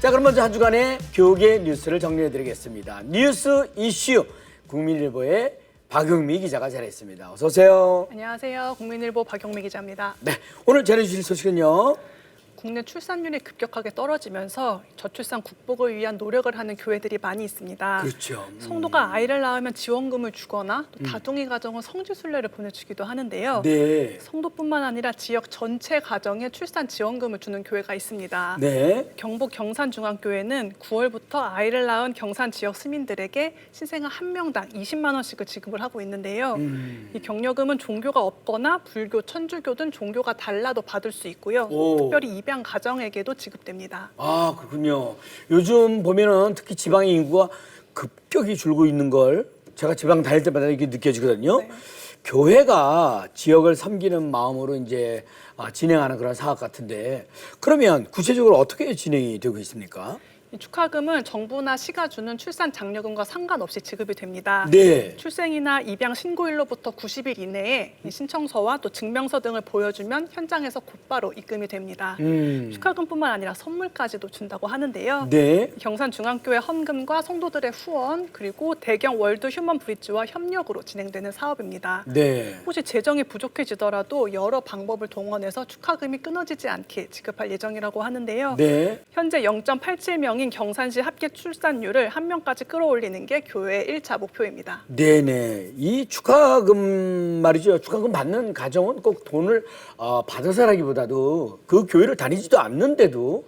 자, 그럼 먼저 한 주간의 교계 뉴스를 정리해드리겠습니다. 뉴스 이슈 국민일보의 박영미 기자가 잘했습니다. 어서 오세요. 안녕하세요. 국민일보 박영미 기자입니다. 네, 오늘 전해주실 소식은요. 국내 출산율이 급격하게 떨어지면서 저출산 국복을 위한 노력을 하는 교회들이 많이 있습니다. 그렇죠. 음. 성도가 아이를 낳으면 지원금을 주거나 또 다둥이 가정은 성지 순례를 보내주기도 하는데요. 네, 성도뿐만 아니라 지역 전체 가정에 출산 지원금을 주는 교회가 있습니다. 네, 경북 경산중앙교회는 9월부터 아이를 낳은 경산 지역 시민들에게 신생아 한 명당 20만 원씩을 지급을 하고 있는데요. 음. 이 격려금은 종교가 없거나 불교, 천주교 등 종교가 달라도 받을 수 있고요. 오. 특별히 입양 가정에게도 지급됩니다. 아 그렇군요. 요즘 보면은 특히 지방의 인구가 급격히 줄고 있는 걸 제가 지방 다닐 때마다 이게 느껴지거든요. 네. 교회가 지역을 섬기는 마음으로 이제 아, 진행하는 그런 사업 같은데 그러면 구체적으로 어떻게 진행이 되고 있습니까? 이 축하금은 정부나 시가 주는 출산 장려금과 상관없이 지급이 됩니다. 네. 출생이나 입양 신고일로부터 90일 이내에 이 신청서와 또 증명서 등을 보여주면 현장에서 곧바로 입금이 됩니다. 음. 축하금뿐만 아니라 선물까지도 준다고 하는데요. 네. 경산중앙교회 헌금과 성도들의 후원 그리고 대경 월드 휴먼 브릿지와 협력으로 진행되는 사업입니다. 네. 혹시 재정이 부족해지더라도 여러 방법을 동원해서 축하금이 끊어지지 않게 지급할 예정이라고 하는데요. 네. 현재 0.87명 인 경산시 합계 출산율을 한 명까지 끌어올리는 게 교회의 1차 목표입니다. 네네. 이 축하금 말이죠. 축하금 받는 가정은 꼭 돈을 어, 받아서라기보다도 그 교회를 다니지도 않는데도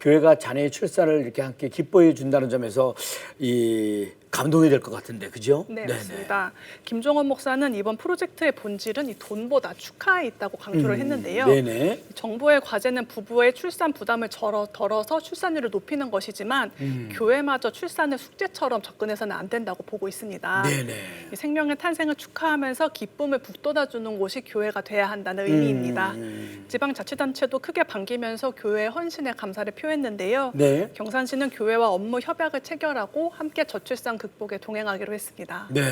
교회가 자녀의 출산을 이렇게 함께 기뻐해 준다는 점에서 이 감동이 될 것 같은데, 그죠? 네, 네네. 맞습니다. 김종원 목사는 이번 프로젝트의 본질은 이 돈보다 축하에 있다고 강조를 음, 했는데요. 네네. 정부의 과제는 부부의 출산 부담을 절어, 덜어서 출산율을 높이는 것이지만 음. 교회마저 출산을 숙제처럼 접근해서는 안 된다고 보고 있습니다. 네네. 이 생명의 탄생을 축하하면서 기쁨을 북돋아주는 곳이 교회가 돼야 한다는 의미입니다. 음. 지방자치단체도 크게 반기면서 교회의 헌신에 감사를 표했는데요. 네. 경산시는 교회와 업무 협약을 체결하고 함께 저출산 극복에 동행하기로 했습니다. 네,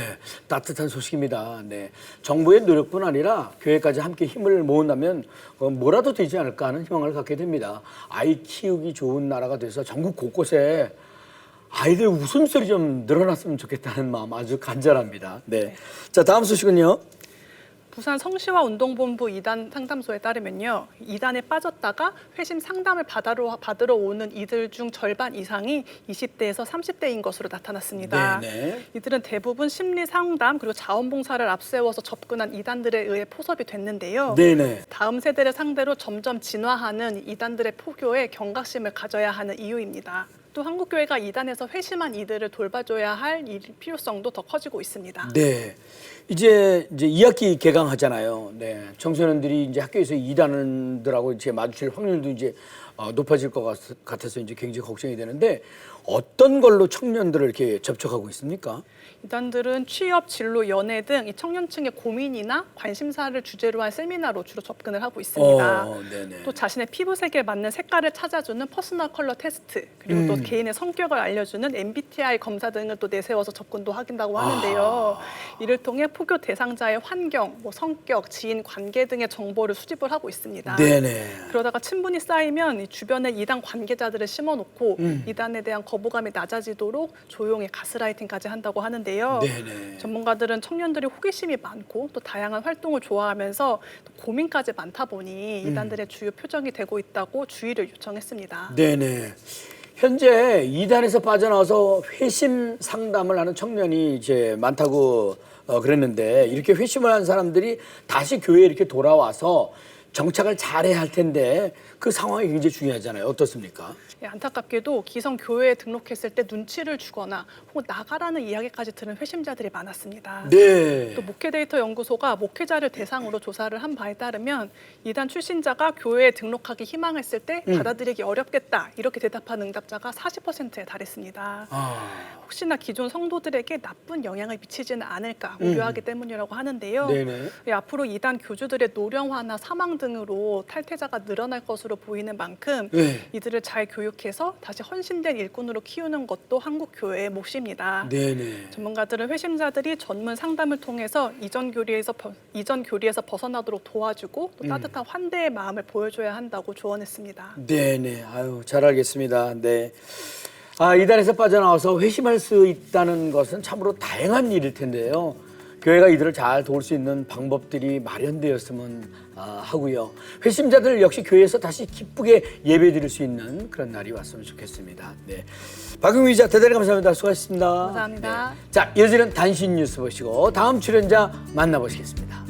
따뜻한 소식입니다. 네, 정부의 노력뿐 아니라 교회까지 함께 힘을 모은다면 어, 뭐라도 되지 않을까 하는 희망을 갖게 됩니다. 아이 키우기 좋은 나라가 돼서 전국 곳곳에 아이들 웃음소리 좀 늘어났으면 좋겠다는 마음 아주 간절합니다. 네, 자 다음 소식은요. 부산 성시와 운동본부 이단 상담소에 따르면요. 이단에 빠졌다가 회심 상담을 받으러, 받으러 오는 이들 중 절반 이상이 20대에서 30대인 것으로 나타났습니다. 네네. 이들은 대부분 심리 상담 그리고 자원봉사를 앞세워서 접근한 이단들에 의해 포섭이 됐는데요. 네네. 다음 세대를 상대로 점점 진화하는 이단들의 포교에 경각심을 가져야 하는 이유입니다. 또 한국 교회가 이단에서 회심한 이들을 돌봐줘야 할이 필요성도 더 커지고 있습니다. 네. 이제 이제 2학기 개강하잖아요. 네. 청소년들이 이제 학교에서 이단들하고 이제 마주칠 확률도 이제 어, 높아질 것 같- 같아서 이제 굉장히 걱정이 되는데 어떤 걸로 청년들을 이렇게 접촉하고 있습니까? 이단들은 취업, 진로, 연애 등 이 청년층의 고민이나 관심사를 주제로 한 세미나로 주로 접근을 하고 있습니다. 어, 네네. 또 자신의 피부색에 맞는 색깔을 찾아주는 퍼스널 컬러 테스트 그리고 음. 또 개인의 성격을 알려주는 MBTI 검사 등을 또 내세워서 접근도 하긴다고 하는데요. 아. 이를 통해 포교 대상자의 환경, 뭐 성격, 지인 관계 등의 정보를 수집을 하고 있습니다. 네네. 그러다가 친분이 쌓이면 이 주변에 이단 관계자들을 심어놓고 음. 이단에 대한 거부감이 낮아지도록 조용히 가스라이팅까지 한다고 하는데요. 네네. 전문가들은 청년들이 호기심이 많고 또 다양한 활동을 좋아하면서 또 고민까지 많다 보니 음. 이단들의 주요 표적이 되고 있다고 주의를 요청했습니다. 네네. 현재 이단에서 빠져나와서 회심 상담을 하는 청년이 이제 많다고 어, 그랬는데 이렇게 회심을 한 사람들이 다시 교회에 이렇게 돌아와서 정착을 잘해야 할 텐데 그 상황이 굉장히 중요하잖아요. 어떻습니까? 예, 안타깝게도 기성 교회에 등록했을 때 눈치를 주거나 혹은 나가라는 이야기까지 들은 회심자들이 많았습니다. 네. 또 목회 데이터 연구소가 목회자를 대상으로 조사를 한 바에 따르면 이단 출신자가 교회에 등록하기 희망했을 때 음. 받아들이기 어렵겠다 이렇게 대답한 응답자가 40%에 달했습니다. 아, 혹시나 기존 성도들에게 나쁜 영향을 미치지는 않을까 우려하기 때문이라고 하는데요. 음. 네네. 예, 앞으로 이단 교주들의 노령화나 사망 등으로 탈퇴자가 늘어날 것으로 보이는 만큼 네. 이들을 잘 교육해서 다시 헌신된 일꾼으로 키우는 것도 한국 교회의 몫입니다. 네네. 전문가들은 회심자들이 전문 상담을 통해서 이전 교리에서 벗- 이전 교리에서 벗어나도록 도와주고 음. 또 따뜻한 환대의 마음을 보여줘야 한다고 조언했습니다. 네네. 아유, 잘 알겠습니다. 네. 아, 이단에서 빠져나와서 회심할 수 있다는 것은 참으로 다양한 일일 텐데요. 교회가 이들을 잘 도울 수 있는 방법들이 마련되었으면 아, 하고요. 회심자들 역시 교회에서 다시 기쁘게 예배 드릴 수 있는 그런 날이 왔으면 좋겠습니다. 네. 박용희 기자 대단히 감사합니다. 수고하셨습니다. 감사합니다. 네. 자, 이어지는 단신 뉴스 보시고 다음 출연자 만나보시겠습니다.